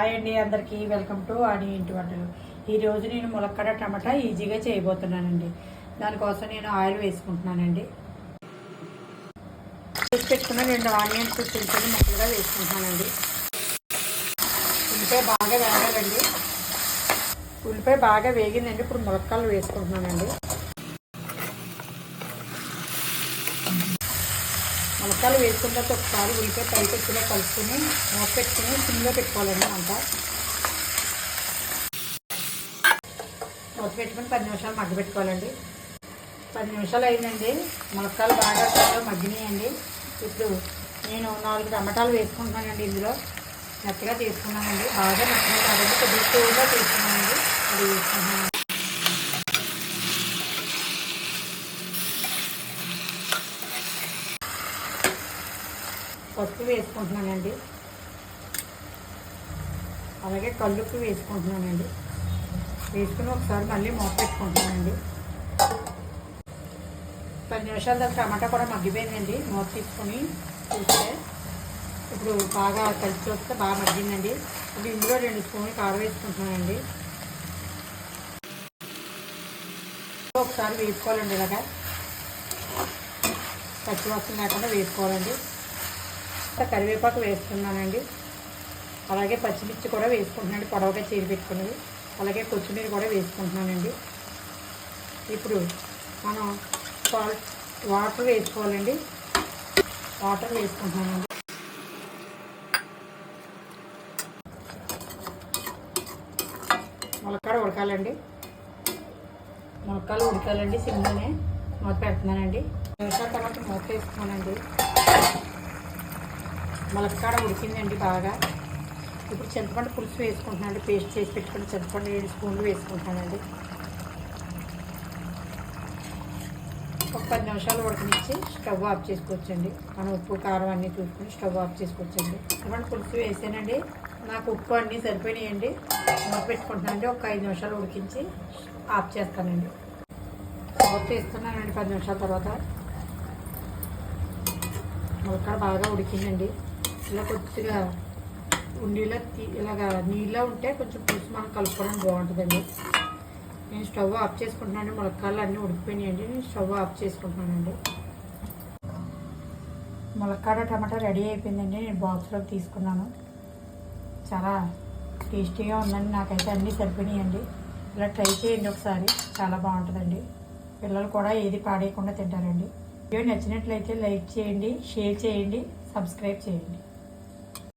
Hi అండి అందరికీ. Welcome to ఆడి ఇంటి వంటలు. ఈరోజు నేను ములక్కడ టమాటా ఈజీగా చేయబోతున్నానండి. దానికోసం నేను ఆయిల్ వేసుకుంటున్నానండి. వేసి పెట్టుకున్న రెండు ఆనియన్స్ చిన్న చిన్న ముక్కలుగా వేసుకుంటున్నానండి. ఉల్లిపాయ బాగా వేగాలండి. ఉల్లిపాయ బాగా వేగిందండి. ఇప్పుడు ములక్కలు వేసుకుంటున్నానండి. ములక్కాయలు వేసుకున్న తర్వాత ఒకసారి ఉల్లిపాయ పైకి వచ్చేలా కలుపుకొని మూత పెట్టుకుని సిమ్లో పెట్టుకోవాలండి అంతా మూత పెట్టుకుని పది నిమిషాలు మగ్గ పెట్టుకోవాలండి. పది నిమిషాలు అయిందండి. ములక్కాయలు బాగా మగ్గినాయండి. ఇప్పుడు నేను నాలుగు టమాటాలు వేసుకుంటున్నానండి ఇందులో. మెత్తగా తీసుకున్నానండి బాగా మెత్తగా కాదండి. కొద్దిగా ఎక్కువగా తీసుకున్నానండి అది వేసుకుంటున్నాను పసుపు వేసుకుంటున్నానండి. అలాగే కల్లుప్పు వేసుకుంటున్నానండి. వేసుకుని ఒకసారి మళ్ళీ మూత పెట్టుకుంటున్నానండి పది నిమిషాల దాకా టమాటా కూడా మగ్గిపోయిందండి. మూత తీసుకొని చూస్తే ఇప్పుడు బాగా కలిసి వస్తే బాగా మగ్గిందండి. ఇప్పుడు ఇందులో రెండు స్పూన్లు కారం వేసుకుంటున్నానండి. ఒకసారి వేసుకోవాలండి ఇలాగా. వస్తుంది లేకుండా వేసుకోవాలండి. కరివేపాకు వేస్తున్నానండి అలాగే పచ్చిమిర్చి కూడా వేసుకుంటున్నాను పొడవగా చీర పెట్టుకున్నది. అలాగే కొత్తిమీర కూడా వేసుకుంటున్నానండి. ఇప్పుడు మనం సాల్ట్ వాటర్ వేసుకోవాలండి. వాటర్ వేసుకుంటున్నానండి. ములక్కాడ ఉడకాలండి. ములక్కాయలు ఉడకాలండి. సిమ్లోనే మూత పెడుతున్నానండి. నిమిషాల తర్వాత మూత వేసుకున్నానండి. ములక్కాడ ఉడికిందండి బాగా. ఇప్పుడు చింతపండు పులుసు వేసుకుంటున్నానండి. పేస్ట్ చేసి పెట్టుకుని చింతపండు ఏడు స్పూన్లు వేసుకుంటానండి ఒక పది నిమిషాలు ఉడకనిచ్చి స్టవ్ ఆఫ్ చేసుకోవచ్చండి. మనం ఉప్పు కారం అన్నీ చూసుకుని స్టవ్ ఆఫ్ చేసుకోవచ్చండి. చింతపండు పులుసు వేసానండి. నాకు ఉప్పు అన్నీ సరిపోయినాయండి. మూత పెట్టుకుంటున్నానండి. ఒక ఐదు నిమిషాలు ఉడికించి ఆఫ్ చేస్తానండి. ఆఫ్ చేస్తున్నానండి పది నిమిషాల తర్వాత. ములక్కడ బాగా ఉడికిందండి. ఇలా కొద్దిగా ఉండిలా తీ ఇలాగా నీళ్ళ ఉంటే కొంచెం పులుసు మనం కలుపుకోవడం బాగుంటుందండి. నేను స్టవ్ ఆఫ్ చేసుకుంటున్నాను ములక్కాయలు అన్నీ ఉడికిపోయినాయండి. నేను స్టవ్ ఆఫ్ చేసుకుంటున్నానండి. ములక్కాడ టమాటా రెడీ అయిపోయిందండి. నేను బాక్స్లోకి తీసుకున్నాను. చాలా టేస్టీగా ఉందండి. నాకైతే అన్నీ సరిపోయినాయండి. ఇలా ట్రై చేయండి ఒకసారి. చాలా బాగుంటుందండి. పిల్లలు కూడా ఏది పాడేయకుండా తింటారండి. వీడియో నచ్చినట్లయితే లైక్ చేయండి షేర్ చేయండి సబ్స్క్రైబ్ చేయండి.